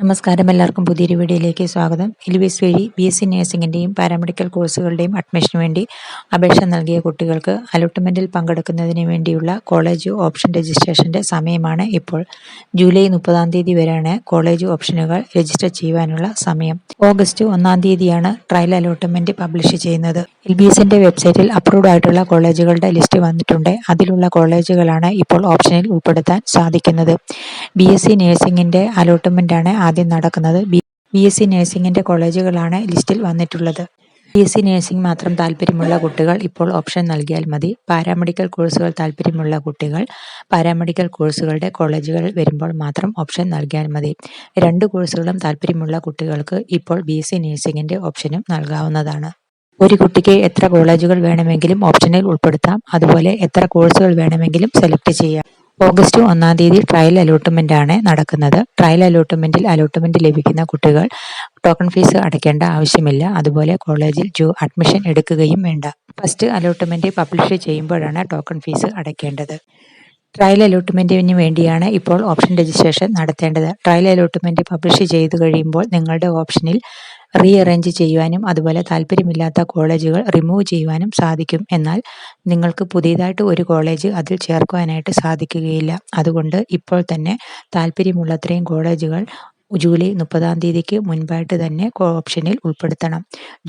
നമസ്കാരം. എല്ലാവർക്കും പുതിയൊരു വീഡിയോയിലേക്ക് സ്വാഗതം. എൽവിസ് വഴി ബി എസ് സി നഴ്സിംഗിന്റെയും പാരാമെഡിക്കൽ കോഴ്സുകളുടെയും അഡ്മിഷന് വേണ്ടി അപേക്ഷ നൽകിയ കുട്ടികൾക്ക് അലോട്ട്മെന്റിൽ പങ്കെടുക്കുന്നതിന് വേണ്ടിയുള്ള കോളേജ് ഓപ്ഷൻ രജിസ്ട്രേഷന്റെ സമയമാണ് ഇപ്പോൾ. ജൂലൈ മുപ്പതാം തീയതി വരെയാണ് കോളേജ് ഓപ്ഷനുകൾ രജിസ്റ്റർ ചെയ്യുവാനുള്ള സമയം. ഓഗസ്റ്റ് ഒന്നാം തീയതിയാണ് ട്രയൽ അലോട്ട്മെന്റ് പബ്ലിഷ് ചെയ്യുന്നത്. എൽ ബി എസിന്റെ വെബ്സൈറ്റിൽ അപ്രൂവ്ഡ് ആയിട്ടുള്ള കോളേജുകളുടെ ലിസ്റ്റ് വന്നിട്ടുണ്ട്. അതിലുള്ള കോളേജുകളാണ് ഇപ്പോൾ ഓപ്ഷനിൽ ഉൾപ്പെടുത്താൻ സാധിക്കുന്നത്. ബി എസ് സി നഴ്സിംഗിന്റെ അലോട്ട്മെന്റാണ് ആദ്യം നടക്കുന്നത് ബി എസ് സി നഴ്സിംഗിന്റെ കോളേജുകളാണ് ലിസ്റ്റിൽ വന്നിട്ടുള്ളത്. ബി എസ് സി നഴ്സിംഗ് മാത്രം താല്പര്യമുള്ള കുട്ടികൾ ഇപ്പോൾ ഓപ്ഷൻ നൽകിയാൽ മതി. പാരാമെഡിക്കൽ കോഴ്സുകൾ താല്പര്യമുള്ള കുട്ടികൾ പാരാമെഡിക്കൽ കോഴ്സുകളുടെ കോളേജുകൾ വരുമ്പോൾ മാത്രം ഓപ്ഷൻ നൽകിയാൽ മതി. രണ്ട് കോഴ്സുകളും താല്പര്യമുള്ള കുട്ടികൾക്ക് ഇപ്പോൾ ബി എസ് സി നഴ്സിംഗിന്റെ ഓപ്ഷനും നൽകാവുന്നതാണ്. ഒരു കുട്ടിക്ക് എത്ര കോളേജുകൾ വേണമെങ്കിലും ഓപ്ഷനിൽ ഉൾപ്പെടുത്താം. അതുപോലെ എത്ര കോഴ്സുകൾ വേണമെങ്കിലും സെലക്ട് ചെയ്യാം. ഓഗസ്റ്റ് ഒന്നാം തീയതി ട്രയൽ അലോട്ട്മെന്റ് ആണ് നടക്കുന്നത്. ട്രയൽ അലോട്ട്മെന്റിൽ അലോട്ട്മെന്റ് ലഭിക്കുന്ന കുട്ടികൾ ടോക്കൺ ഫീസ് അടയ്ക്കേണ്ട ആവശ്യമില്ല. അതുപോലെ കോളേജിൽ ജോ അഡ്മിഷൻ എടുക്കുകയും വേണ്ട. ഫസ്റ്റ് അലോട്ട്മെന്റ് പബ്ലിഷ് ചെയ്യുമ്പോഴാണ് ടോക്കൺ ഫീസ് അടയ്ക്കേണ്ടത്. ട്രയൽ അലോട്ട്മെന്റിന് വേണ്ടിയാണ് ഇപ്പോൾ ഓപ്ഷൻ രജിസ്ട്രേഷൻ നടത്തേണ്ടത്. ട്രയൽ അലോട്ട്മെന്റ് പബ്ലിഷ് ചെയ്തു കഴിയുമ്പോൾ നിങ്ങളുടെ ഓപ്ഷനിൽ റീ അറേഞ്ച് ചെയ്യുവാനും അതുപോലെ താല്പര്യമില്ലാത്ത കോളേജുകൾ റിമൂവ് ചെയ്യുവാനും സാധിക്കും. എന്നാൽ നിങ്ങൾക്ക് പുതിയതായിട്ട് ഒരു കോളേജ് അതിൽ ചേർക്കുവാനായിട്ട് സാധിക്കുകയില്ല. അതുകൊണ്ട് ഇപ്പോൾ തന്നെ താല്പര്യമുള്ളത്രയും കോളേജുകൾ ജൂലൈ മുപ്പതാം തീയതിക്ക് മുൻപായിട്ട് തന്നെ ഓപ്ഷനിൽ ഉൾപ്പെടുത്തണം.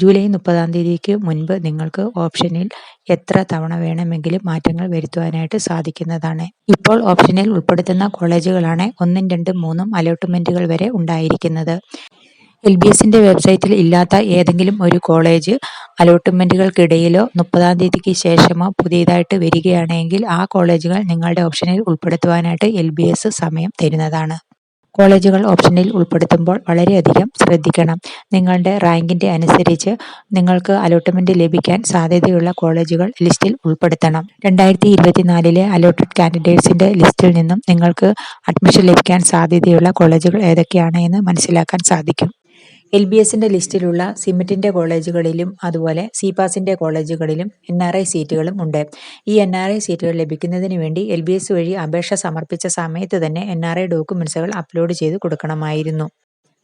ജൂലൈ മുപ്പതാം തീയതിക്ക് മുൻപ് നിങ്ങൾക്ക് ഓപ്ഷനിൽ എത്ര തവണ വേണമെങ്കിലും മാറ്റങ്ങൾ വരുത്തുവാനായിട്ട് സാധിക്കുന്നതാണ്. ഇപ്പോൾ ഓപ്ഷനിൽ ഉൾപ്പെടുത്തുന്ന കോളേജുകളാണ് ഒന്നും രണ്ടും മൂന്നും അലോട്ട്മെന്റുകൾ വരെ ഉണ്ടായിരിക്കുന്നത്. എൽ ബി എസിന്റെ വെബ്സൈറ്റിൽ ഇല്ലാത്ത ഏതെങ്കിലും ഒരു കോളേജ് അലോട്ട്മെന്റുകൾക്കിടയിലോ മുപ്പതാം തീയതിക്ക് ശേഷമോ പുതിയതായിട്ട് വരികയാണെങ്കിൽ ആ കോളേജുകൾ നിങ്ങളുടെ ഓപ്ഷനിൽ ഉൾപ്പെടുത്തുവാനായിട്ട് എൽ ബി എസ് സമയം തരുന്നതാണ്. കോളേജുകൾ ഓപ്ഷനിൽ ഉൾപ്പെടുത്തുമ്പോൾ വളരെയധികം ശ്രദ്ധിക്കണം. നിങ്ങളുടെ റാങ്കിന്റെ അനുസരിച്ച് നിങ്ങൾക്ക് അലോട്ട്മെന്റ് ലഭിക്കാൻ സാധ്യതയുള്ള കോളേജുകൾ ലിസ്റ്റിൽ ഉൾപ്പെടുത്തണം. രണ്ടായിരത്തി ഇരുപത്തിനാലിലെ അലോട്ടഡ് കാൻഡിഡേറ്റ്സിന്റെ ലിസ്റ്റിൽ നിന്നും നിങ്ങൾക്ക് അഡ്മിഷൻ ലഭിക്കാൻ സാധ്യതയുള്ള കോളേജുകൾ ഏതൊക്കെയാണ് എന്ന് മനസ്സിലാക്കാൻ സാധിക്കും. എൽ ബി എസിന്റെ ലിസ്റ്റിലുള്ള സിമിറ്റിന്റെ കോളേജുകളിലും അതുപോലെ സിപാസിന്റെ കോളേജുകളിലും എൻ ആർ ഐ സീറ്റുകളും ഉണ്ട്. ഈ എൻ ആർ ഐ സീറ്റുകൾ ലഭിക്കുന്നതിന് വേണ്ടി എൽ ബി എസ് വഴി അപേക്ഷ സമർപ്പിച്ച സമയത്ത് തന്നെ എൻ ആർ ഐ ഡോക്യുമെൻസുകൾ അപ്ലോഡ് ചെയ്ത് കൊടുക്കണമായിരുന്നു.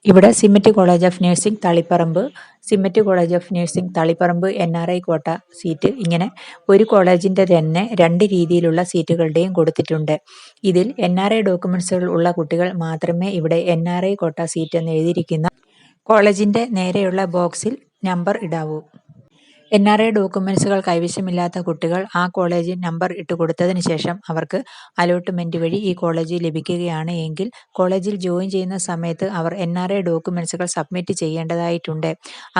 ഇവിടെ SIMET college of nursing Taliparamba SIMET college of nursing Taliparamba N R I quota seat ഇങ്ങനെ ഒരു കോളേജിന്റെ തന്നെ രണ്ട് രീതിയിലുള്ള സീറ്റുകളുടെയും കൊടുത്തിട്ടുണ്ട്. ഇതിൽ എൻ ആർ ഐ ഡോക്യുമെൻസുകൾ ഉള്ള കുട്ടികൾ മാത്രമേ ഇവിടെ N R I quota seat എന്ന് എഴുതിയിരിക്കുന്ന കോളേജിന്റെ നേരെയുള്ള ബോക്സിൽ നമ്പർ ഇടാവൂ. എൻ ആർ ഐ ഡോക്യുമെൻസുകൾ കൈവശമില്ലാത്ത കുട്ടികൾ ആ കോളേജിൽ നമ്പർ ഇട്ട് കൊടുത്തതിന് ശേഷം അവർക്ക് അലോട്ട്മെന്റ് വഴി ഈ കോളേജ് ലഭിക്കുകയാണ് എങ്കിൽ കോളേജിൽ ജോയിൻ ചെയ്യുന്ന സമയത്ത് അവർ എൻ ആർ ഐ ഡോക്യുമെൻസുകൾ സബ്മിറ്റ് ചെയ്യേണ്ടതായിട്ടുണ്ട്.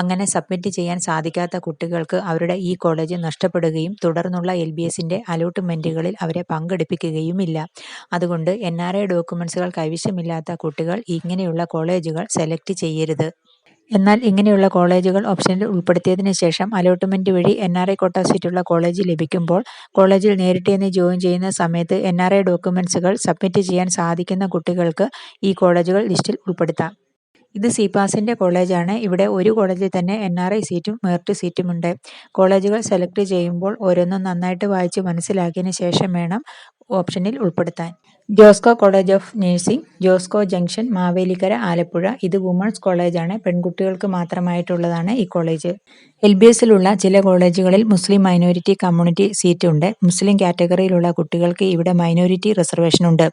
അങ്ങനെ സബ്മിറ്റ് ചെയ്യാൻ സാധിക്കാത്ത കുട്ടികൾക്ക് അവരുടെ ഈ കോളേജ് നഷ്ടപ്പെടുകയും തുടർന്നുള്ള എൽ ബി എസിന്റെ അലോട്ട്മെന്റുകളിൽ അവരെ പങ്കെടുപ്പിക്കുകയുമില്ല. അതുകൊണ്ട് എൻ ആർ ഐ ഡോക്യുമെൻസുകൾ കൈവശമില്ലാത്ത കുട്ടികൾ ഇങ്ങനെയുള്ള കോളേജുകൾ സെലക്ട് ചെയ്യരുത്. എന്നാൽ ഇങ്ങനെയുള്ള കോളേജുകൾ ഓപ്ഷനിൽ ഉൾപ്പെടുത്തിയതിനു ശേഷം അലോട്ട്മെന്റ് വഴി എൻ ആർ ഐ കോട്ട സീറ്റുള്ള കോളേജ് ലഭിക്കുമ്പോൾ കോളേജിൽ നേരിട്ട് തന്നെ ജോയിൻ ചെയ്യുന്ന സമയത്ത് എൻ ആർ ഐ ഡോക്യുമെന്റ്സുകൾ സബ്മിറ്റ് ചെയ്യാൻ സാധിക്കുന്ന കുട്ടികൾക്ക് ഈ കോളേജുകൾ ലിസ്റ്റിൽ ഉൾപ്പെടുത്താം. ഇത് സിപാസിന്റെ കോളേജാണ്. ഇവിടെ ഒരു കോളേജിൽ തന്നെ എൻ ആർ ഐ സീറ്റും മെറിറ്റ് സീറ്റുമുണ്ട് കോളേജുകൾ സെലക്ട് ചെയ്യുമ്പോൾ ഓരോന്നും നന്നായിട്ട് വായിച്ച് മനസ്സിലാക്കിയതിന് ശേഷം വേണം ഓപ്ഷനിൽ ഉൾപ്പെടുത്താൻ. Josco college of nursing Josco junction Mavelikkara Alappuzha. ഇത് വുമൺസ് കോളേജാണ്. പെൺകുട്ടികൾക്ക് മാത്രമായിട്ടുള്ളതാണ് ഈ കോളേജ്. എൽ ബി എസിലുള്ള ചില കോളേജുകളിൽ മുസ്ലിം മൈനോറിറ്റി കമ്മ്യൂണിറ്റി സീറ്റ് ഉണ്ട് മുസ്ലിം കാറ്റഗറിയിലുള്ള കുട്ടികൾക്ക് ഇവിടെ മൈനോറിറ്റി റിസർവേഷൻ ഉണ്ട്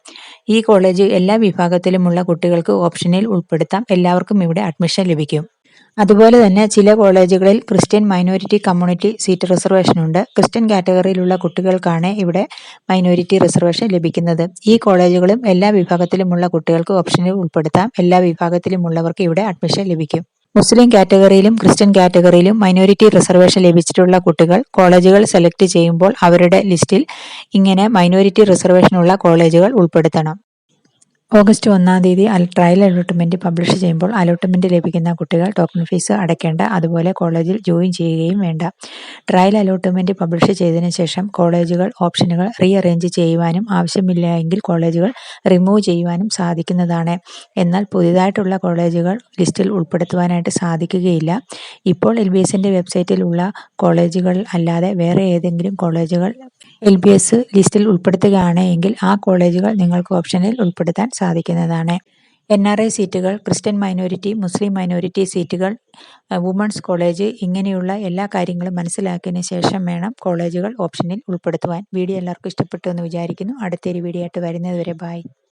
ഈ കോളേജ് എല്ലാ വിഭാഗത്തിലുമുള്ള കുട്ടികൾക്ക് ഓപ്ഷനിൽ ഉൾപ്പെടുത്താം. എല്ലാവർക്കും ഇവിടെ അഡ്മിഷൻ ലഭിക്കും. അതുപോലെ തന്നെ ചില കോളേജുകളിൽ Christian minority community seat reservation ഉണ്ട്. ക്രിസ്ത്യൻ കാറ്റഗറിയിലുള്ള കുട്ടികൾക്കാണ് ഇവിടെ മൈനോരിറ്റി റിസർവേഷൻ ലഭിക്കുന്നത്. ഈ കോളേജുകളും എല്ലാ വിഭാഗത്തിലുമുള്ള കുട്ടികൾക്ക് ഓപ്ഷനിൽ ഉൾപ്പെടുത്താം. എല്ലാ വിഭാഗത്തിലുമുള്ളവർക്ക് ഇവിടെ അഡ്മിഷൻ ലഭിക്കും. മുസ്ലിം കാറ്റഗറിയിലും ക്രിസ്ത്യൻ കാറ്റഗറിയിലും മൈനോരിറ്റി റിസർവേഷൻ ലഭിച്ചിട്ടുള്ള കുട്ടികൾ കോളേജുകൾ സെലക്ട് ചെയ്യുമ്പോൾ അവരുടെ ലിസ്റ്റിൽ ഇങ്ങനെ മൈനോരിറ്റി റിസർവേഷനുള്ള കോളേജുകൾ ഉൾപ്പെടുത്തണം. ഓഗസ്റ്റ് ഒന്നാം തീയതി ട്രയൽ അലോട്ട്മെന്റ് പബ്ലിഷ് ചെയ്യുമ്പോൾ അലോട്ട്മെന്റ് ലഭിക്കുന്ന കുട്ടികൾ ടോക്കൺ ഫീസ് അടയ്ക്കേണ്ട. അതുപോലെ കോളേജിൽ ജോയിൻ ചെയ്യുകയും വേണ്ട. ട്രയൽ അലോട്ട്മെന്റ് പബ്ലിഷ് ചെയ്തതിന് ശേഷം കോളേജുകൾ ഓപ്ഷനുകൾ റീ അറേഞ്ച് ചെയ്യുവാനും ആവശ്യമില്ല എങ്കിൽ കോളേജുകൾ റിമൂവ് ചെയ്യുവാനും സാധിക്കുന്നതാണ്. എന്നാൽ പുതിയതായിട്ടുള്ള കോളേജുകൾ ലിസ്റ്റിൽ ഉൾപ്പെടുത്തുവാനായിട്ട് സാധിക്കുകയില്ല. ഇപ്പോൾ എൽ ബി എസിന്റെ വെബ്സൈറ്റിലുള്ള കോളേജുകൾ അല്ലാതെ വേറെ ഏതെങ്കിലും കോളേജുകൾ എൽ ബി എസ് ലിസ്റ്റിൽ ഉൾപ്പെടുത്തുകയാണ് എങ്കിൽ ആ കോളേജുകൾ നിങ്ങൾക്ക് ഓപ്ഷനിൽ ഉൾപ്പെടുത്താൻ സാധിക്കുന്നതാണ്. എൻ ആർ ഐ സീറ്റുകൾ ക്രിസ്ത്യൻ മൈനോരിറ്റി മുസ്ലിം മൈനോരിറ്റി സീറ്റുകൾ വുമൺസ് കോളേജ് ഇങ്ങനെയുള്ള എല്ലാ കാര്യങ്ങളും മനസ്സിലാക്കിയതിന് ശേഷം വേണം കോളേജുകൾ ഓപ്ഷനിൽ ഉൾപ്പെടുത്തുവാൻ. വീഡിയോ എല്ലാവർക്കും ഇഷ്ടപ്പെട്ടു എന്ന് വിചാരിക്കുന്നു. അടുത്തൊരു വീഡിയോ ആയിട്ട് വരുന്നതുവരെ ബായ്